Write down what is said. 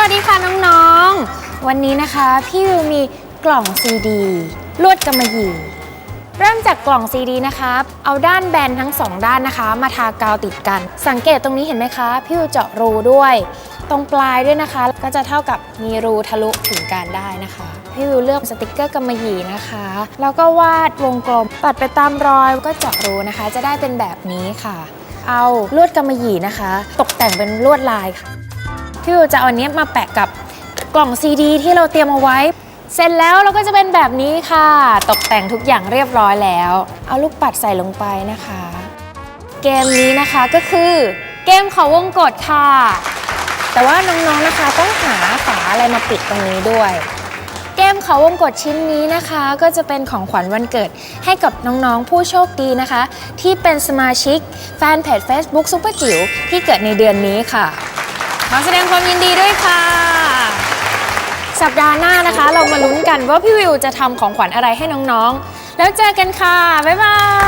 วัสดีค่ะน้องๆ วันนี้นะคะ พี่วิวมีกล่องซีดีลวดกำมะหยี่เริ่มจากกล่องซีดีนะคะเอาด้านแบนทั้งสองด้านนะคะ มาทากาวติดกัน สังเกตตรงนี้เห็นไหมคะพี่วิวเจาะรูด้วย ตรงปลายด้วยนะคะ ก็จะเท่ากับมีรูทะลุถึงการได้นะคะ พี่วิวเลือกสติกเกอร์กำมะหยี่นะคะ แล้วก็วาดวงกลมตัดไปตามรอยก็เจาะรูนะคะ จะได้เป็นแบบนี้ค่ะ เอาลวดกำมะหยี่นะคะ ตกแต่งเป็นลวดลายค่ะ พี่วิวจะเอาอันนี้มาแปะกับกล่องซีดีที่เราเตรียมเอาไว้ เสร็จแล้วเราก็จะเป็นแบบนี้ค่ะ ตกแต่งทุกอย่างเรียบร้อยแล้ว เอาลูกปัดใส่ลงไปนะคะ เกมนี้นะคะก็คือเกมเขาวงกดค่ะ แต่ว่าน้องๆนะคะต้องหาฝาอะไรมาปิดตรงนี้ด้วย เกมเขาวงกดชิ้นนี้นะคะ ก็จะเป็นของขวัญวันเกิดให้กับน้องๆผู้โชคดีนะคะ ที่เป็นสมาชิกแฟนเพจ Facebook ซุปเปอร์จิ๋วที่เกิดในเดือนนี้ค่ะ ขอแสดงความยินดีด้วยค่ะ สัปดาห์หน้านะคะ เรามาลุ้นกันว่าพี่วิวจะทำของขวัญอะไรให้น้องๆ แล้วเจอกันค่ะ บ๊ายบาย